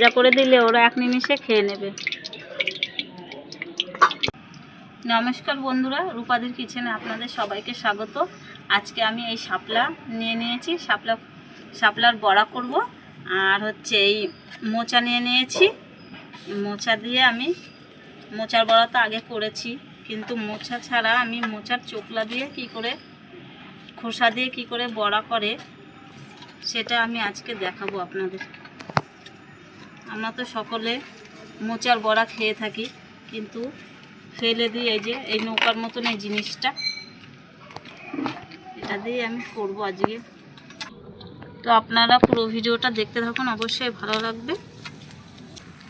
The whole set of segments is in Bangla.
যা করে দিলে ওরা এক নিমিষে খেয়ে নেবে। নমস্কার বন্ধুরা, রূপাদির কিচেনে আপনাদের সবাইকে স্বাগত। আজকে আমি এই শাপলা নিয়ে নিয়েছি, শাপলা, শাপলার বড়া করব। আর হচ্ছে এই মোচা নিয়ে নিয়েছি। মোচা দিয়ে আমি, মোচার বড়া তো আগে করেছি, কিন্তু মোচা ছাড়া আমি মোচার চোকলা দিয়ে কি করে, খোসা দিয়ে কি করে বড়া করে, সেটা আমি আজকে দেখাবো আপনাদের। আমরা তো সকলে মোচার বড়া খেয়ে থাকি, কিন্তু ফেলে দিই এই যে, এই নৌকার মতন এই জিনিসটা, এটা দিয়ে আমি করব আজকে। তো আপনারা পুরো ভিডিওটা দেখতে থাকুন, অবশ্যই ভালো লাগবে।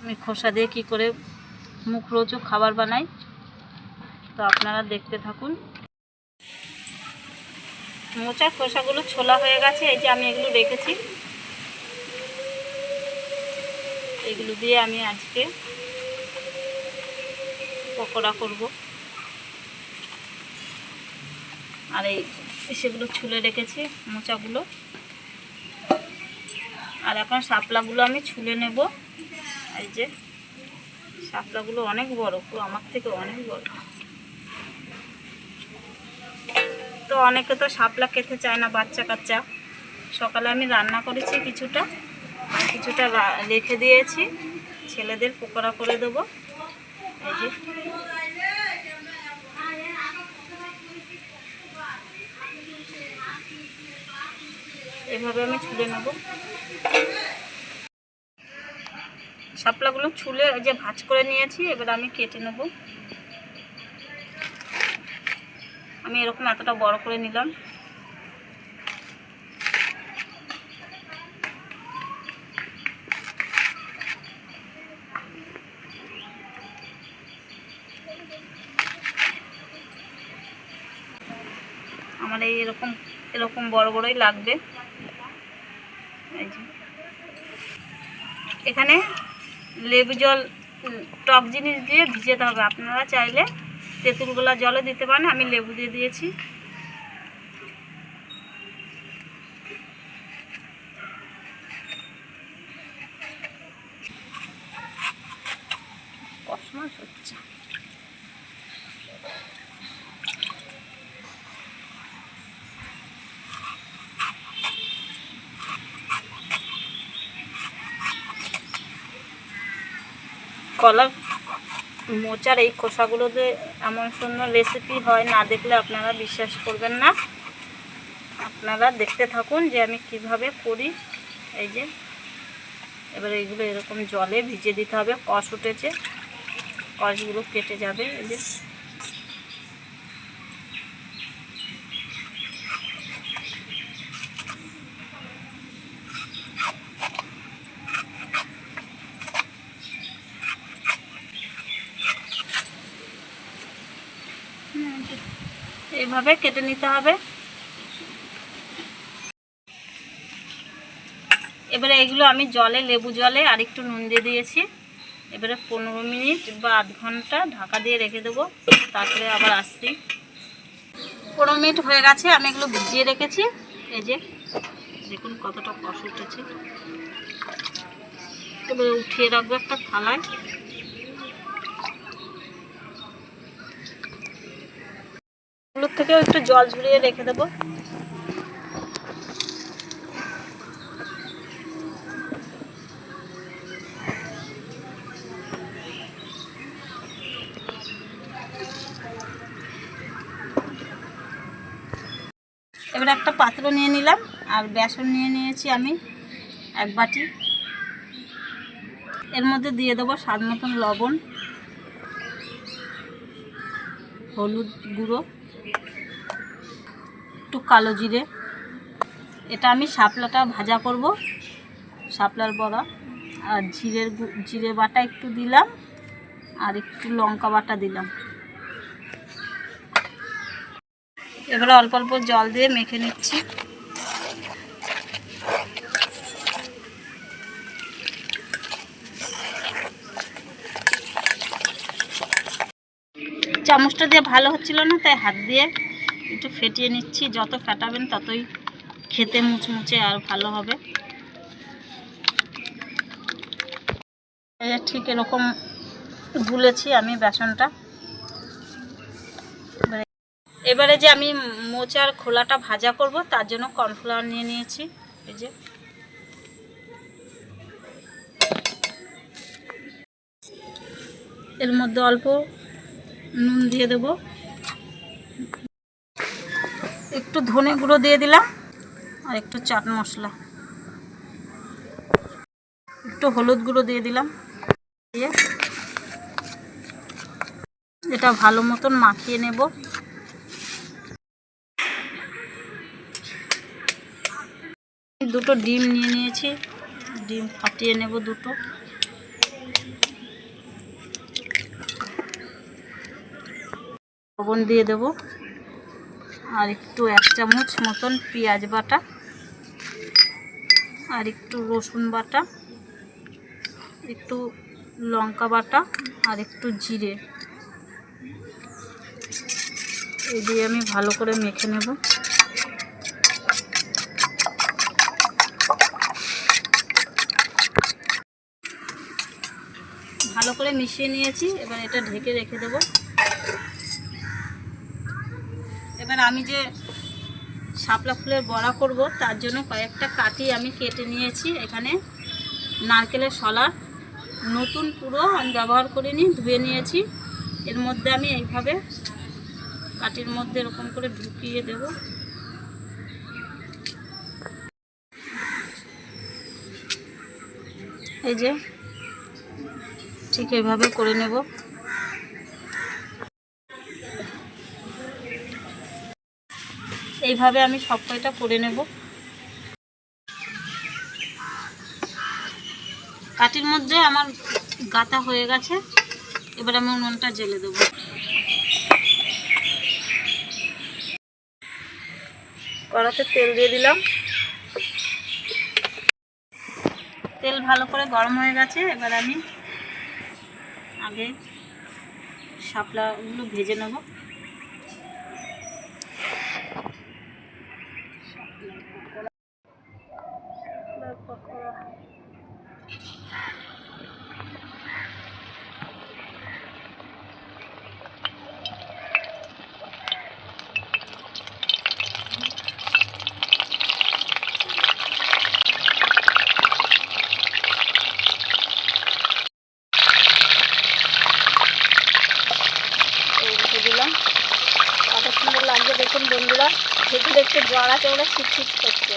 আমি খোসা দিয়ে কী করে মুখরোচক খাবার বানাই, তো আপনারা দেখতে থাকুন। মোচার খোসাগুলো ছোলা হয়ে গেছে, এই যে আমি এগুলো রেখেছি। এগুলো দিয়ে আমি আজকে পকোড়া করব। আর এই সেগুলো ছুলে রেখেছি, মোচাগুলো। আর এখন শাপলাগুলো আমি ছুলে নেব। এই যে, শাপলাগুলো অনেক বড়, পুরো আমার থেকে অনেক বড়। তো অনেকে তো শাপলা খেতে চায় না বাচ্চা কাচ্চা সকালে আমি রান্না করেছি কিছুটা। কিছুটা রেখে দিয়েছি। ছেলেদের পকোড়া করে দেবো। এই যে। এভাবে আমি ছুলে নেব। শাপলাগুলো ছুলে যে ভাজ করে নিয়েছি, এবার আমি কেটে নেব। আমি এরকম এতটা বড় করে নিলাম। আমার এই এরকম এরকম বড় বড়ই লাগবে। এখানে লেবু জল, টক জিনিস দিয়ে ভিজাতে হবে। আপনারা চাইলে তেঁতুলগুলা জলে দিতে পারেন। আমি লেবু দিয়ে দিয়েছি কসমাস হচ্ছে কলার মোচার এই খোসাগুলোতে এমন সুন্দর রেসিপি হয়, না দেখলে আপনারা বিশ্বাস করবেন না। আপনারা দেখতে থাকুন যে আমি কীভাবে করি। এই যে, এবার এইগুলো এরকম জলে ভিজে দিতে হবে। কষ উঠেছে, কষগুলো কেটে যাবে। এই যে এইভাবে কেটে নিতে হবে? এবারে এগুলো আমি জলে, লেবু জলে আর একটু নুন দিয়ে দিয়েছি। এবারে পনেরো মিনিট বা আধ ঘণ্টা ঢাকা দিয়ে রেখে দেবো। তারপরে আবার আসছি। পনেরো মিনিট হয়ে গেছে, আমি এগুলো ভিজিয়ে রেখেছি। এই যে, দেখুন কতটা কষ উঠেছে। এবারে উঠিয়ে রাখব একটা থালায়। এগুলোর থেকেও একটু জল ঝরিয়ে রেখে দেবো। এবার একটা পাত্র নিয়ে নিলাম, আর বেসন নিয়ে নিয়েছি আমি এক বাটি। এর মধ্যে দিয়ে দেবো স্বাদ মতন লবণ, হলুদ গুঁড়ো। একটু কালো জিরে। এটা আমি শাপলাটা ভাজা করব, শাপলার বড়া। আর জিরের জিরে বাটা একটু দিলাম, আর একটু লঙ্কা বাটা দিলাম। এবারে অল্প অল্প জল দিয়ে মেখে নিচ্ছি। চামচটা দিয়ে ভালো হচ্ছিল না, তাই হাত দিয়ে একটু ফেটিয়ে নিচ্ছি, যত ফেটাবেন ততই খেতে মুচমুচে আর ভালো হবে। ঠিক এরকম গুলেছি আমি বেসনটা। এবারে- যে আমি মোচার খোলাটা ভাজা করব, তার জন্য কর্নফ্লাওয়ার নিয়ে নিয়েছি। এই যে। এর মধ্যে অল্প নুন দিয়ে দেব। একটু ধনে গুঁড়ো দিয়ে দিলাম, আর একটু চাট মশলা। একটু হলুদ গুঁড়ো দিয়ে দিলাম। দিয়ে এটা ভালো মতন মাখিয়ে নেব। দুটো ডিম নিয়ে নিয়েছি। ডিম ফাটিয়ে নেব দুটো। লবণ দিয়ে দেব। আর একটু এক চামচ মতন পেঁয়াজ বাটা আর একটু রসুন বাটা, একটু লঙ্কা বাটা আর একটু জিরে। এই দিয়ে আমি ভালো করে মেখে নেব। ভালো করে মিশিয়ে নিয়েছি, এবার এটা ঢেকে রেখে দেব। আমি যে শাপলা ফুলের বড়া করব, তার জন্য কয়েকটা কাটি আমি কেটে নিয়েছি। এখানে নারকেলের শলা, নতুন পুরো আমি ব্যবহার করিনি, ধুয়ে নিয়েছি। এর মধ্যে আমি এইভাবে কাটির মধ্যে এরকম করে ঢুকিয়ে দেব। এই যে ঠিক এভাবে করে নেব। এইভাবে আমি সব কয়টা করে নেব। কাটির মধ্যে আমার গাতা হয়ে গেছে। এবার আমি উনুনটা জেলে দেব। কড়াতে তেল দিয়ে দিলাম। তেল ভালো করে গরম হয়ে গেছে। এবার আমি আগে শাপলাগুলো ভেজে নেব এই রেখে দিলাম কত সুন্দর লাগছে দেখুন বন্ধুরা দেখতে দেখতে জড়া চড়া ছিটছিট করছে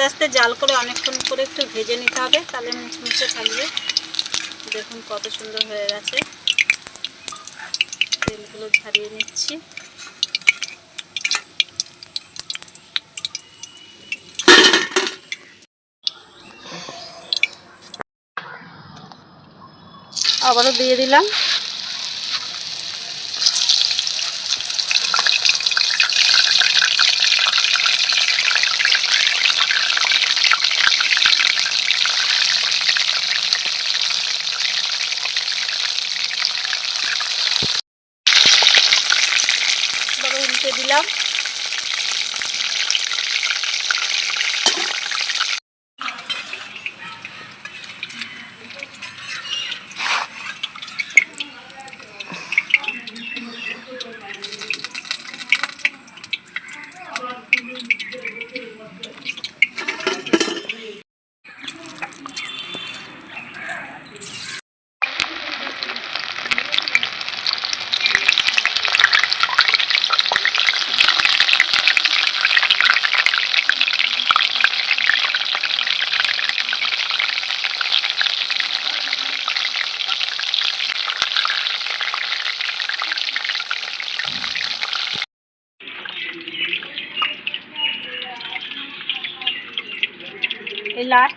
আস্তে আস্তে জাল করে অনেকক্ষণ করে একটু ভেজে নিতে হবে। তাহলে মুচমুচে থাকবে। দেখুন কত সুন্দর হয়ে গেছে। তেলগুলো ঝারিয়ে নিচ্ছি। আবারও দিয়ে দিলাম।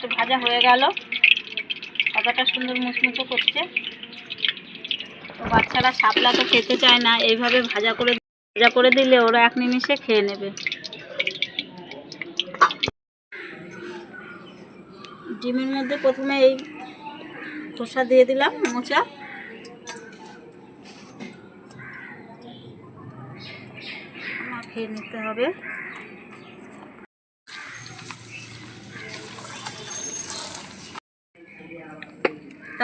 এই ভাজা হয়ে গেল। কতটা সুন্দর মুচমুচো করছে। তো বাচ্চারা শাপলা তো খেতে চায় না, এইভাবে ভাজা করে ভাজা করে দিলে ওরা এক নিমিষে খেয়ে নেবে। ডিমের মধ্যে প্রথমে এই খোসা দিয়ে দিলাম, মোচা। খেয়ে নিতে হবে।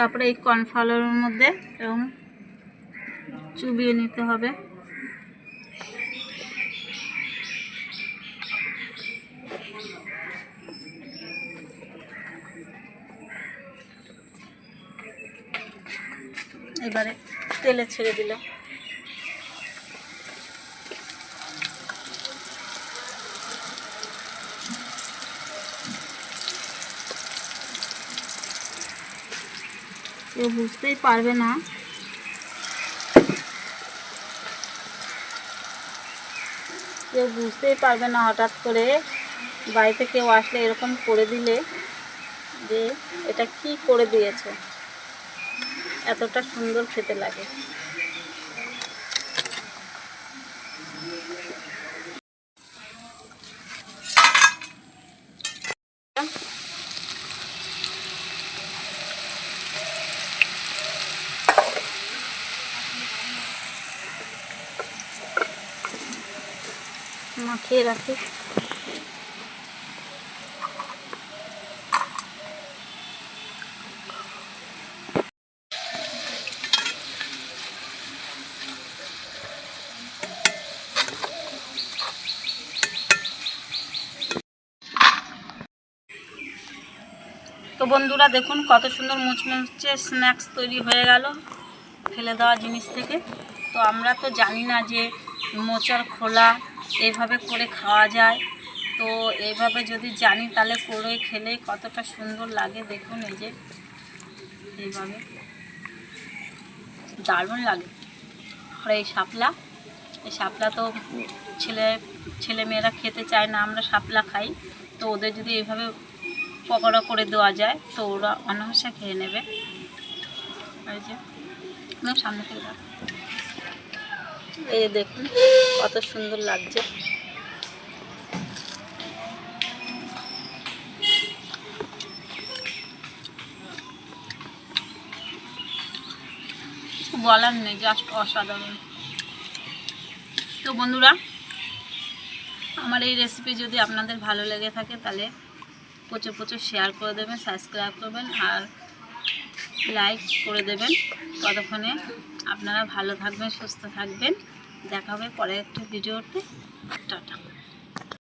তারপরে এই কর্নফ্লাওয়ারের মধ্যে এরকম চুবিয়ে নিতে হবে। এবারে তেলে ছেড়ে দিল কেউ বুঝতেই পারবে না। কেউ বুঝতেই পারবে না হঠাৎ করে বাড়িতে কেউ আসলে এরকম করে দিলে যে এটা কি করে দিয়েছে। এতটা সুন্দর খেতে লাগে। মাখিয়ে রাখি। তো বন্ধুরা দেখুন কত সুন্দর মুচমুচে স্ন্যাক্স তৈরি হয়ে গেল ফেলে দেওয়া জিনিস থেকে। তো আমরা তো জানি না যে মোচার খোলা এইভাবে করে খাওয়া যায়। তো এইভাবে যদি জানি তাহলে করে খেলে কতটা সুন্দর লাগে। দেখুন এই যে, এইভাবে। দারুণ লাগে। আর এই শাপলা এই শাপলা তো ছেলে ছেলে মেয়েরা খেতে চায় না, আমরা শাপলা খাই। তো ওদের যদি এইভাবে পকোড়া করে দেওয়া যায়, তো ওরা অনায়াসে খেয়ে নেবে। এই যে সামনে থেকে এই দেখুন, কত সুন্দর লাগছে। বলার নেই জাস্ট অসাধারণ। তো বন্ধুরা, আমার এই রেসিপি যদি আপনাদের ভালো লেগে থাকে, তাহলে প্রচুর প্রচুর শেয়ার করে দেবেন সাবস্ক্রাইব করবেন, আর লাইক করে দেবেন। ততক্ষণে আপনারা ভালো থাকবেন, সুস্থ থাকবেন। দেখা হবে পরের একটা ভিডিওতে। টাটা।